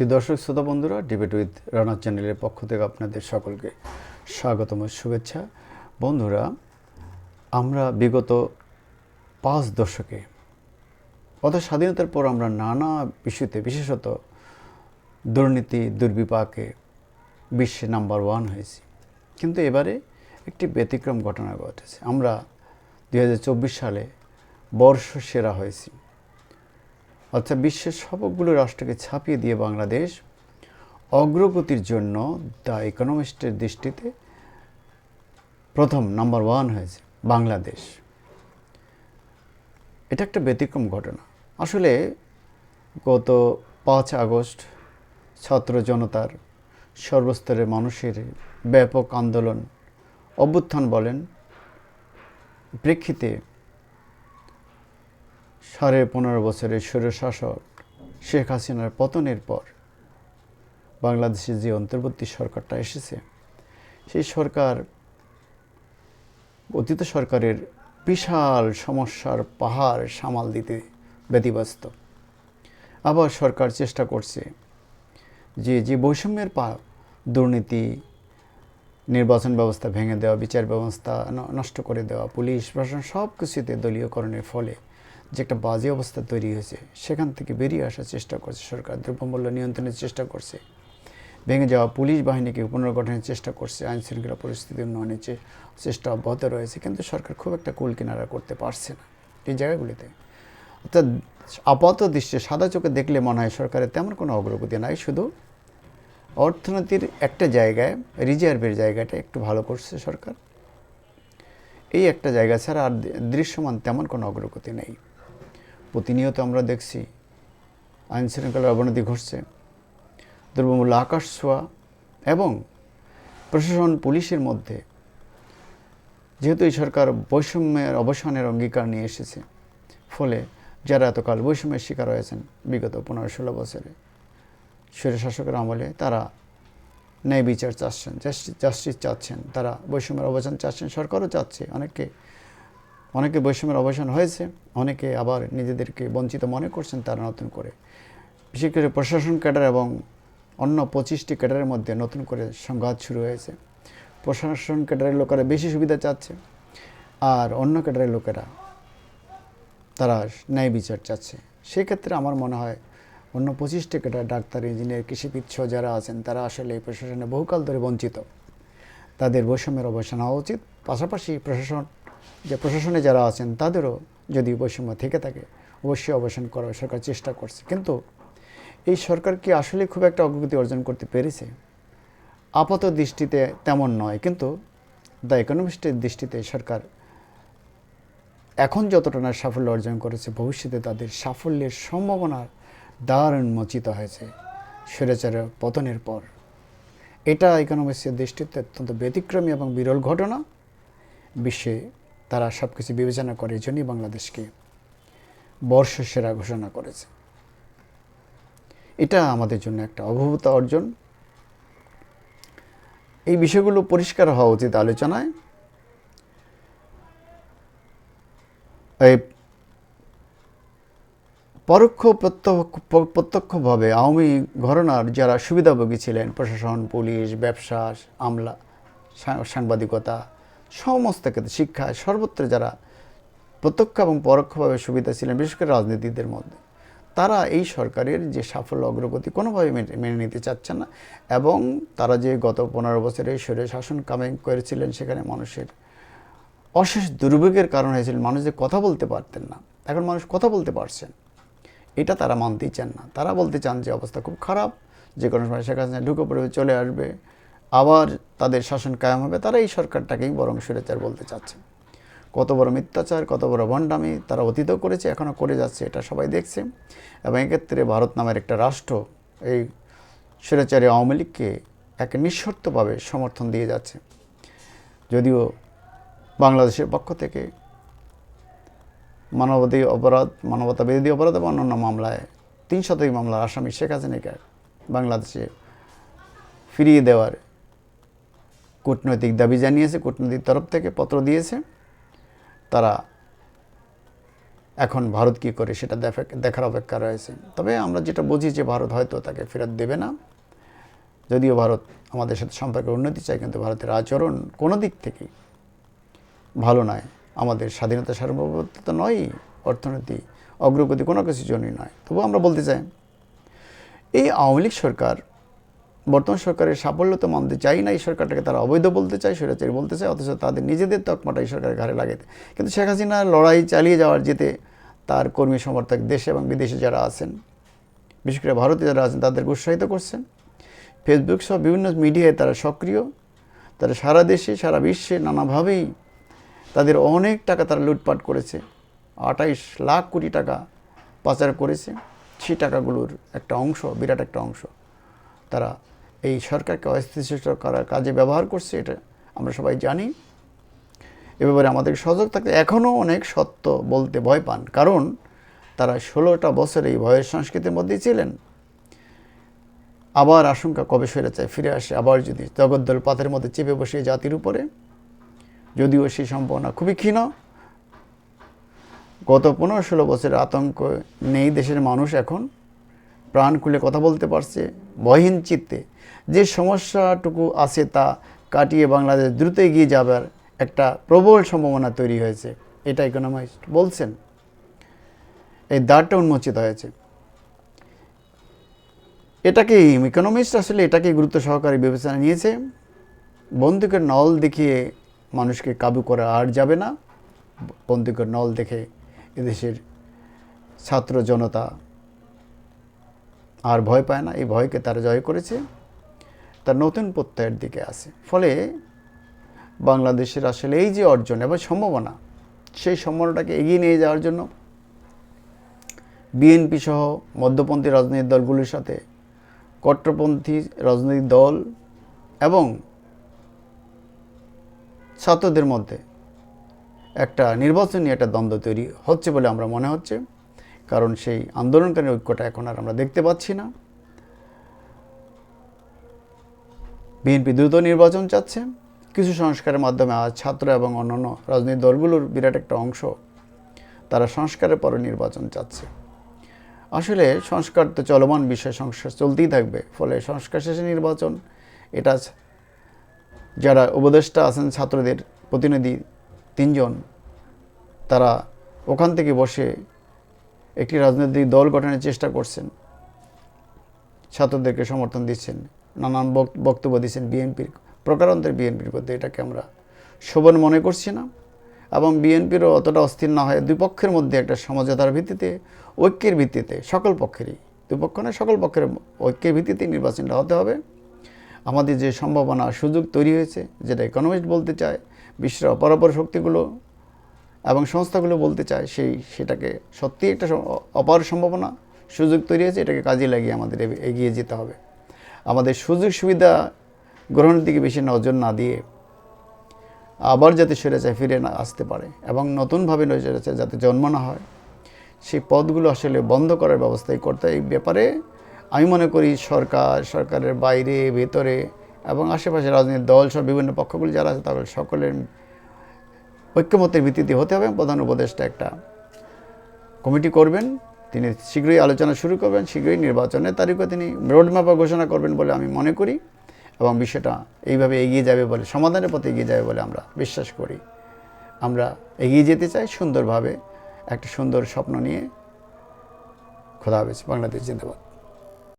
প্রিয় দর্শক, শ্রোতা বন্ধুরা ডিবেট উইথ রানার চ্যানেলের পক্ষ থেকে আপনাদের সকলকে স্বাগতম, শুভেচ্ছা। বন্ধুরা, আমরা বিগত পাঁচ দশকে, অর্থাৎ স্বাধীনতার পর আমরা নানা ইস্যুতে বিশেষত দুর্নীতি, দুর্বিপাকে বিশ্বে নাম্বার ওয়ান হয়েছি। কিন্তু এবারে একটি ব্যতিক্রম ঘটনা ঘটেছে। আমরা দু হাজার চব্বিশ সালে বর্ষ সেরা হয়েছি। অর্থাৎ বিশ্বের সবগুলো রাষ্ট্রকে ছাপিয়ে দিয়ে বাংলাদেশ অগ্রগতির জন্য দ্য ইকোনমিস্টের দৃষ্টিতে প্রথম নাম্বার ওয়ান হয়েছে বাংলাদেশ। এটা একটা ব্যতিক্রম ঘটনা। আসলে গত পাঁচ আগস্ট ছাত্র জনতার সর্বস্তরের মানুষের ব্যাপক আন্দোলন অভ্যুত্থান বলেন। প্রেক্ষিতে সাড়ে পনেরো বছরের স্বৈরশাসক শেখ হাসিনার পতনের পর বাংলাদেশে যে অন্তর্বর্তী সরকারটা এসেছে, সেই সরকার অতীত সরকারের বিশাল সমস্যার পাহাড় সামাল দিতে ব্যতিব্যস্ত। আবার সরকার চেষ্টা করছে যে যে বৈষম্যের পা দুর্নীতি, নির্বাচন ব্যবস্থা ভেঙে দেওয়া, বিচার ব্যবস্থা নষ্ট করে দেওয়া, পুলিশ প্রশাসন সব কিছুতে দলীয়করণের ফলে যে একটা বাজে অবস্থা তৈরি হয়েছে, সেখান থেকে বেরিয়ে আসার চেষ্টা করছে সরকার, দ্রব্যমূল্য নিয়ন্ত্রণের চেষ্টা করছে। ভেঙে যাওয়া পুলিশ বাহিনীকে পুনর্গঠনের চেষ্টা করছে আইন শৃঙ্খলা পরিস্থিতি উন্নয়নের চেষ্টা অব্যাহত রয়েছে, কিন্তু সরকার খুব একটা কুল কিনারা করতে পারছে না এই জায়গাগুলিতে। অর্থাৎ আপাত দৃষ্টি সাদা চোখে দেখলে মনে হয় সরকারের তেমন কোনো অগ্রগতি নাই, শুধু অর্থনীতির একটা জায়গায়, রিজার্ভের জায়গাটা একটু ভালো করছে সরকার। এই একটা জায়গা ছাড়া আর দৃশ্যমান তেমন কোনো অগ্রগতি নেই। প্রতিনিয়ত আমরা দেখছি আইন শৃঙ্খলার অবনতি ঘটছে। দ্রব্যমূল্য আকাশ ছোঁয়া এবং প্রশাসন পুলিশের মধ্যে যেহেতু এই সরকার বৈষম্যের অবসানের অঙ্গীকার নিয়ে এসেছে, ফলে যারা এতকাল বৈষম্যের শিকার হয়েছেন বিগত পনেরো ষোলো বছরে স্বৈরশাসকের আমলে তারা ন্যায় বিচার চাচ্ছেন, জাস্টিস চাচ্ছেন, তারা বৈষম্যের অবসান চাচ্ছেন, সরকারও চাচ্ছে অনেকে অনেকে বৈষম্যের অবসান হয়েছে, অনেকে আবার নিজেদেরকে বঞ্চিত মনে করছেন তারা নতুন করে। বিশেষ করে প্রশাসন ক্যাডার এবং অন্য পঁচিশটি ক্যাডারের মধ্যে নতুন করে সংঘাত শুরু হয়েছে। প্রশাসন ক্যাডারের লোকেরা বেশি সুবিধা চাচ্ছে আর অন্য ক্যাডারের লোকেরা তারা ন্যায় বিচার চাচ্ছে। সেক্ষেত্রে আমার মনে হয় অন্য পঁচিশটি ক্যাডার, ডাক্তার, ইঞ্জিনিয়ার, কৃষিবিদ যারা আছেন, তারা আসলে এই প্রশাসনে বহুকাল ধরে বঞ্চিত। তাদের বৈষম্যের অবসান হওয়া উচিত। পাশাপাশি প্রশাসন যে প্রশাসনে যারা আছেন, তাদেরও যদি বৈষম্য থেকে থাকে, অবশ্যই অবসান করার সরকার চেষ্টা করছে। কিন্তু এই সরকার কি আসলে খুব একটা অগ্রগতি অর্জন করতে পেরেছে? আপাত দৃষ্টিতে তেমন নয়, কিন্তু দ্য ইকোনমিস্টের দৃষ্টিতে সরকার এখন যতটা না সাফল্য অর্জন করেছে, ভবিষ্যতে তাদের সাফল্যের সম্ভাবনার দ্বার উন্মোচিত হয়েছে স্বৈরাচারের পতনের পর। এটা ইকোনমিক্সের দৃষ্টিতে অত্যন্ত ব্যতিক্রমী এবং বিরল ঘটনা। বিশ্বে তারা সব কিছু বিবেচনা করে এই জন্যই বাংলাদেশকে বর্ষ সেরা ঘোষণা করেছে। এটা আমাদের জন্য একটা অভূত অর্জন। এই বিষয়গুলো পরিষ্কার হওয়া উচিত আলোচনায়। এই পরোক্ষ প্রত্যক্ষ, প্রত্যক্ষভাবে আওয়ামী ঘরনার যারা সুবিধাভোগী ছিলেন, প্রশাসন, পুলিশ, ব্যবসা, আমলা, সাংবাদিকতা সমস্ত ক্ষেত্রে শিক্ষায় সর্বত্র যারা প্রত্যক্ষ এবং পরোক্ষভাবে সুবিধা ছিলেন, বিশেষ করে রাজনীতিদের মধ্যে, তারা এই সরকারের যে সাফল্য, অগ্রগতি কোনোভাবে মেনে নিতে চাচ্ছেন না এবং তারা যে গত পনেরো বছরে স্বৈর শাসন কামাই করেছিলেন, সেখানে মানুষের অশেষ দুর্ভোগের কারণ হয়েছিল। মানুষ যে কথা বলতে পারতেন না, এখন মানুষ কথা বলতে পারছেন। এটা তারা মানতেই চান না। তারা বলতে চান যে অবস্থা খুব খারাপ, যে কোনো সময় শেখ হাসিনা ঢুকে পড়বে, চলে আসবে। আবার তাদের শাসন কায়েম হবে, তারা এই সরকারটাকেই বরং সুরেচার বলতে চাচ্ছে। কত বড় মিথ্যাচার, কত বড় ভণ্ডামি তারা অতীতও করেছে, এখনও করে যাচ্ছে, এটা সবাই দেখছে। এবং এক্ষেত্রে ভারত নামের একটা রাষ্ট্র এই সুরেচারে আওয়ামী লীগকে এক নিঃশর্তভাবে সমর্থন দিয়ে যাচ্ছে। যদিও বাংলাদেশের পক্ষ থেকে মানবাধিক অপরাধ মানবতা বিরোধী অপরাধ এবং অন্যান্য মামলায় তিন শতাধিক মামলার আসামি শেখ হাসিনাকে বাংলাদেশে ফিরিয়ে দেওয়ার কূটনৈতিক দাবি জানিয়েছে, কূটনৈতিক তরফ থেকে পত্র দিয়েছে। তারা এখন ভারত কী করে সেটা দেখা- দেখার অপেক্ষা রয়েছে। তবে আমরা যেটা বুঝি যে ভারত হয়তো তাকে ফেরত দেবে না। যদিও ভারত আমাদের সাথে সম্পর্কের উন্নতি চায়, কিন্তু ভারতের আচরণ কোনো দিক থেকেই ভালো নয়। আমাদের স্বাধীনতা সার্বভৌমত্ব তো নয়ই, অর্থনীতি অগ্রগতি কোনো কিছুর জন্যই নয়। তবুও আমরা বলতে চাই, এই আওয়ামী লীগ সরকার বর্তমান সরকারের সাফল্য তো মানতে চাই না, এই সরকারটাকে তারা অবৈধ বলতে চায়, স্বৈরাচারী বলতে চায়, অথচ তাদের নিজেদের তকমাটা এই সরকারের ঘাড়ে লাগাতে কিন্তু শেখ হাসিনা লড়াই চালিয়ে যাওয়ার যেতে তার কর্মী সমর্থক দেশে এবং বিদেশে যারা আছেন, বিশেষ করে ভারতে যারা আছেন তাদেরকে উৎসাহিত করছেন। ফেসবুক সহ বিভিন্ন মিডিয়ায় তারা সক্রিয়। তারা সারা দেশে, সারা বিশ্বে নানাভাবেই তাদের অনেক টাকা তারা লুটপাট করেছে। আঠাইশ লাখ কোটি টাকা পাচার করেছে। সেই টাকাগুলোর একটা অংশ, বিরাট একটা অংশ তারা এই সরকারকে অস্থিতিশীল করার কাজে ব্যবহার করছে, এটা আমরা সবাই জানি। এ ব্যাপারে আমাদের সজাগ থাকতে এখনও অনেক সত্য বলতে ভয় পান, কারণ তারা ষোলোটা বছর এই ভয়ের সংস্কৃতির মধ্যেই ছিলেন। আবার আশঙ্কা কবে সরে চায় ফিরে আসে, আবার যদি জগদ্দল পাথের মধ্যে চেপে বসে জাতির উপরে? যদিও সেই সম্ভাবনা খুবই ক্ষীণ। গত পনেরো ষোলো বছরের আতঙ্ক নেই দেশের মানুষ এখন। প্রাণ খুলে কথা বলতে পারছে ভয়হীন চিত্তে। যে সমস্যাটুকু আছে তা কাটিয়ে বাংলাদেশ দ্রুত এগিয়ে যাবার একটা প্রবল সম্ভাবনা তৈরি হয়েছে, এটা ইকোনমিস্ট বলছেন। এই দ্বারটা উন্মোচিত হয়েছে। এটাকে ইকোনমিস্ট আসলে এটাকে গুরুত্ব সহকারে বিবেচনা নিয়েছে। বন্দুকের নল দেখিয়ে মানুষকে কাবু করা আর যাবে না। বন্দুকের নল দেখে এদেশের ছাত্র জনতা আর ভয় পায় না, এই ভয়কে তারা জয় করেছে। তার নতুন প্রত্যয়ের দিকে আছে ফলে বাংলাদেশের আসলে এই যে অর্জন এবং সম্ভাবনা, সেই সম্ভাবনাটাকে এগিয়ে নিয়ে যাওয়ার জন্য বিএনপি সহ মধ্যপন্থী রাজনৈতিক দলগুলির সাথে কট্টরপন্থী রাজনৈতিক দল এবং ছাত্রদের মধ্যে একটা নির্বাচনী একটা দ্বন্দ্ব তৈরি হচ্ছে বলে আমরা মনে হচ্ছে। কারণ সেই আন্দোলনকারী ঐক্যটা এখন আর আমরা দেখতে পাচ্ছি না। বিএনপি দ্রুত নির্বাচন চাচ্ছে। কিছু সংস্কারের মাধ্যমে আজ ছাত্র এবং অন্যান্য রাজনৈতিক দলগুলোর বিরাট একটা অংশ তারা সংস্কারের পরে নির্বাচন চাচ্ছে। আসলে সংস্কার তো চলমান বিষয়, সংস্কার চলতেই থাকবে। ফলে সংস্কার শেষে নির্বাচন, এটা যারা উপদেষ্টা আছেন ছাত্রদের প্রতিনিধি তিনজন, তারা ওখান থেকে বসে একটি রাজনৈতিক দল গঠনের চেষ্টা করছেন। ছাত্রদেরকে সমর্থন দিচ্ছেন। নানান বক- বক্তব্য দিচ্ছেন বিএনপির, প্রকারান্তর বিএনপির প্রতি এটাকে আমরা শোভন মনে করছি না। এবং বিএনপিরও অতটা অস্থির না হয় দুই পক্ষের মধ্যে একটা সমঝোতার ভিত্তিতে, ঐক্যের ভিত্তিতে, সকল পক্ষেরই দুই পক্ষ নয়, সকল পক্ষের ঐক্যের ভিত্তিতে নির্বাচনটা হতে হবে। আমাদের যে সম্ভাবনা, সুযোগ তৈরি হয়েছে, যেটা ইকোনমিস্ট বলতে চায়, বিশ্বের অপরাপর শক্তিগুলো এবং সংস্থাগুলো বলতে চায় সেই, সেটাকে সত্যি একটা অপার সম্ভাবনা, সুযোগ তৈরি হয়েছে, এটাকে কাজে লাগিয়ে আমাদের এগিয়ে যেতে হবে আমাদের সুযোগ সুবিধা গ্রহণের দিকে বেশি নজর না দিয়ে আবার যাতে স্বৈরাচার ফিরে না আসতে পারে এবং নতুনভাবে স্বৈরাচার যাতে জন্ম না হয়, সেই পদগুলো আসলে বন্ধ করার ব্যবস্থাই করতে। এই ব্যাপারে আমি মনে করি সরকার, সরকারের বাইরে, ভেতরে এবং আশেপাশে রাজনৈতিক দল সব বিভিন্ন পক্ষগুলি যারা আছে তাদের সকলের ঐক্যমতের ভিত্তিতে হতে হবে, প্রধান উপদেষ্টা একটা কমিটি করবেন, তিনি শীঘ্রই আলোচনা শুরু করবেন, শীঘ্রই নির্বাচনের তারিখও তিনি রোডম্যাপও ঘোষণা করবেন বলে আমি মনে করি এবং বিষয়টা এইভাবে এগিয়ে যাবে বলে, সমাধানের পথে এগিয়ে যাবে বলে আমরা বিশ্বাস করি। আমরা এগিয়ে যেতে চাই সুন্দরভাবে, একটা সুন্দর স্বপ্ন নিয়ে। খোদা হাফেজ, বাংলাদেশ জিন্দাবাদ।